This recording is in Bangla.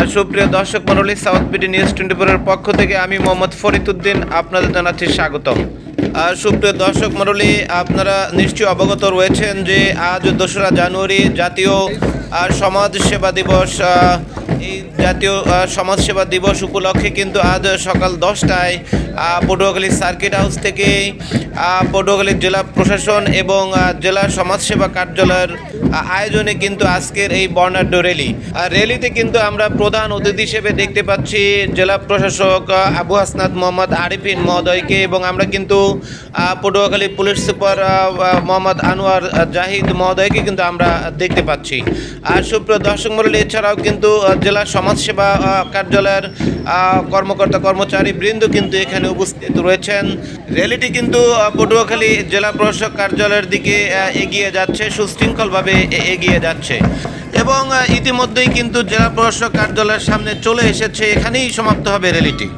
আর সুপ্রিয় দর্শক মন্ডলী সাউথ বিডি নিউজ টোয়েন্টি ফোরের পক্ষ থেকে আমি মোহাম্মদ ফরিদুদ্দিন আপনাদের জানাচ্ছি স্বাগতম। আর সুপ্রিয় দর্শক মন্ডলী আপনারা নিশ্চয়ই অবগত রয়েছেন যে আজ দোসরা জানুয়ারি জাতীয় আর সমাজ সেবা দিবস এই জাতীয় সমাজসেবা দিবস উপলক্ষে কিন্তু আজ সকাল দশটায় পটুয়াখালী সার্কিট হাউস থেকে পটুয়াখালী জেলা প্রশাসন এবং জেলা সমাজসেবা কার্যালয়ের আয়োজনে কিন্তু আজকের এই বর্ণাঢ্য র্যালি। র্যালিতে কিন্তু আমরা প্রধান অতিথি হিসেবে দেখতে পাচ্ছি জেলা প্রশাসক আবু হাসনাত মোহাম্মদ আরিফিন মহোদয়কে এবং আমরা কিন্তু পটুয়াখালী পুলিশ সুপার মোহাম্মদ আনোয়ার জাহিদ মহোদয়কে কিন্তু আমরা দেখতে পাচ্ছি। আর সুপ্রিয় দর্শক মন্ডলী, এছাড়াও কিন্তু জেলা সমাজসেবা কার্যালয়ের কর্মকর্তা, কর্মচারী বৃন্দ কিন্তু এখানে উপস্থিত রয়েছেন। র্যালিটি কিন্তু পটুয়াখালী জেলা প্রশাসক কার্যালয়ের দিকে এগিয়ে যাচ্ছে, সুশৃঙ্খলভাবে এগিয়ে যাচ্ছে। এবং ইতিমধ্যেই কিন্তু জেলা প্রশাসক কার্যালয়ের সামনে চলে এসেছে। এখানেই সমাপ্ত হবে র্যালিটি।